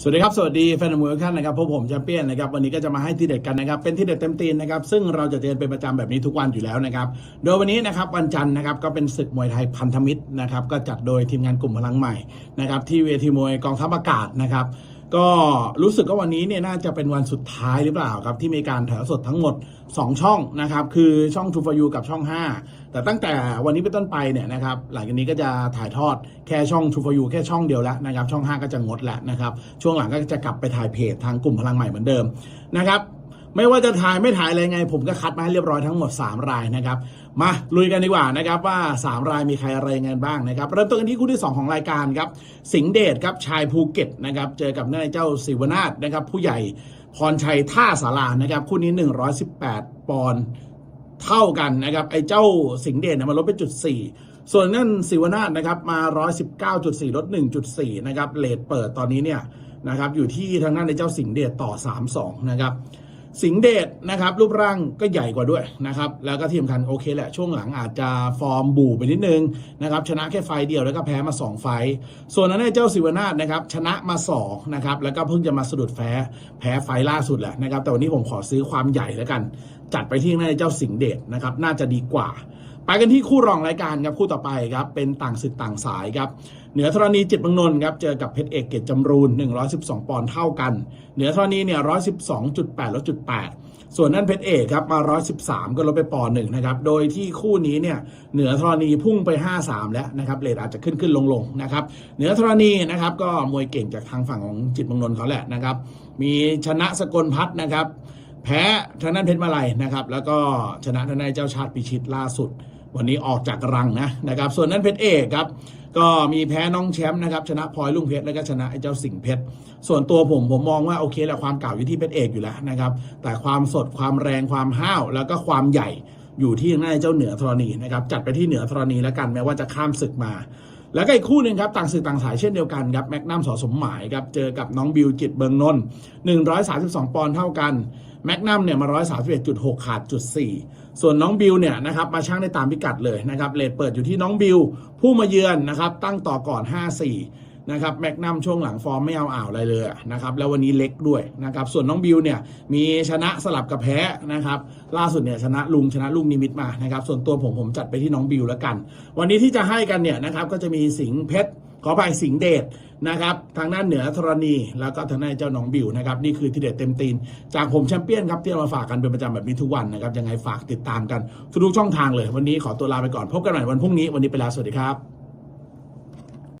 สวัสดีครับ สวัสดีแฟนมวยทุกท่านนะครับพบผมแชมเปี้ยนนะครับวันนี้ก็จะมาให้ที่เด็ดกันนะครับเป็นที่เด็ดเต็มตีนนะครับซึ่งเราจะเตือนเป็นประจำแบบนี้ทุกวันอยู่แล้วนะครับโดยวันนี้นะครับวันจันทร์นะครับก็เป็นศึกมวยไทยพันธมิตรนะครับก็จัดโดยทีมงานกลุ่มพลังใหม่นะครับที่เวทีมวยกองทัพอากาศนะครับก็รู้สึกว่าวันนี้เนี่ยน่าจะเป็นวันสุดท้ายหรือเปล่าครับที่มีการถ่ายสดทั้งหมด 2 ช่องนะครับคือช่อง True for You กับช่อง 5 แต่ตั้งแต่วันนี้เป็นต้นไปเนี่ยนะครับหลังจากนี้ก็จะถ่ายทอดแค่ช่อง True for You แค่ช่องเดียวแล้วนะครับช่อง 5 ก็จะงดแล้วนะครับช่วงหลังก็จะกลับไปถ่ายเพจทางกลุ่มพลังใหม่เหมือนเดิมนะครับไม่ว่าจะถ่ายไม่ถ่ายอะไรไง ผมก็คัดมาให้เรียบร้อยทั้งหมด 3 รายนะครับ มาลุยกันดีกว่านะครับว่า 3 รายมีใครอะไรยังไงบ้างนะครับ เริ่มต้นกันที่คู่ที่ 2 ของรายการครับ สิงเดชครับชายภูเก็ตนะครับเจอกับนายเจ้าศิวนาถนะครับผู้ใหญ่พรชัยท่าสารานะครับคู่นี้ 118 ปอนด์ เท่ากันนะครับไอ้เจ้าสิงเดชเนี่ยมันลดไปจุดสี่ส่วนนั่นสิวนาถนะครับมา 119.4 ลด 1.4 นะครับเลทเปิดตอนนี้เนี่ยนะครับอยู่ที่ทางด้านในเจ้าสิงเดชต่อ 3-2 นะครับ สิงเดชนะครับรูปร่างก็ใหญ่กว่าด้วยนะครับแล้วก็ที่สำคัญโอเคแหละ ช่วงหลังอาจจะฟอร์มบู่ไปนิดนึงนะครับชนะแค่ไฟเดียวแล้วก็แพ้มา 2 ไฟ ส่วนนั้นในเจ้าสิวนาถนะครับชนะมา2นะครับแล้วก็เพิ่งจะมาสะดุดแพ้แพ้ไฟล่าสุดแหละนะครับแต่วันนี้ผมขอซื้อความใหญ่แล้วกัน จัดไปที่ในเจ้าสิงเดชนะครับน่าจะดีกว่า ไปกันที่คู่รองรายการครับคู่ต่อไปครับเป็นต่างศึกต่างสายครับเหนือธรณีจิตเมืองนนท์ครับเจอกับเพชรเอกเกตจำรูน 112 ปอนด์เท่ากัน เหนือธรณีเนี่ย 112.8ลดจุด8ส่วนนั่นเพชรเอกครับมา 113 ก็ลดไปปอนด์หนึ่งนะครับโดยที่คู่นี้เนี่ยเหนือธรณีพุ่งไป 5-3 แล้วนะครับเลทอาจจะขึ้นขึ้นลงลงนะครับเหนือธรณีนะครับก็มวยเก่งจากทางฝั่งของจิตเมืองนนท์เขาแหละนะครับมีชนะสกลพัฒน์นะครับ แพ้ทางด้านเพชรมาลัยนะครับ แล้วก็ชนะทางด้านเจ้าชาติพิชิตล่าสุด วันนี้ออกจากรังนะนะครับ ส่วนนั้นเพชรเอกครับ ก็มีแพ้น้องแชมป์นะครับ ชนะพลอยลุงเพชรแล้วก็ชนะไอ้เจ้าสิงเพชรส่วนตัวผมผมมองว่าโอเคแหละความเก่าอยู่ที่เพชรเอกอยู่แล้วนะครับ แต่ความสดความแรงความห้าวแล้วก็ความใหญ่อยู่ที่ทางด้านเจ้าเหนือธรณีนะครับจัดไปที่เหนือธรณีแล้วกันแม้ว่าจะข้ามศึกมา แล้วก็อีกคู่หนึ่งครับต่างสื่อต่างสายเช่นเดียวกันครับแม็กนัมสอสมหมายครับเจอกับน้องบิวจิตเบิงนนท์132 ปอนด์เท่ากันแม็กนัมเนี่ยมา 131.6 ขาดจุด 4 ส่วนน้องบิวเนี่ยนะครับมาช่างได้ตามพิกัดเลยนะครับเลทเปิดอยู่ที่น้องบิวผู้มาเยือนนะครับตั้งต่อก่อน 5-4 นะครับแม็กนัมช่วงหลังฟอร์มไม่เอาอ่าวอะไรเลยนะครับแล้ววันนี้เล็กด้วยนะครับส่วนน้องบิวเนี่ยมีชนะสลับกับแพ้นะครับล่าสุดเนี่ยชนะลุงชนะลุงนิมิตมานะครับส่วนตัวผมผมจัดไปที่น้องบิวแล้วกัน วันนี้ที่จะให้กันเนี่ยนะครับก็จะมีสิงห์เพชรขอไปสิงห์เดชนะครับทางด้านเหนือธรณี แล้วก็ทางด้านเจ้าน้องบิวนะครับนี่คือทีเด็ดเต็มตีน จากผมแชมเปี้ยนครับที่เอามาฝากกันเป็นประจำแบบนี้ทุกวันนะครับยังไงฝากติดตามกันทุกช่องทางเลย วันนี้ขอตัวลาไปก่อนพบกันใหม่วันพรุ่งนี้วันนี้ไปแล้วสวัสดีครับ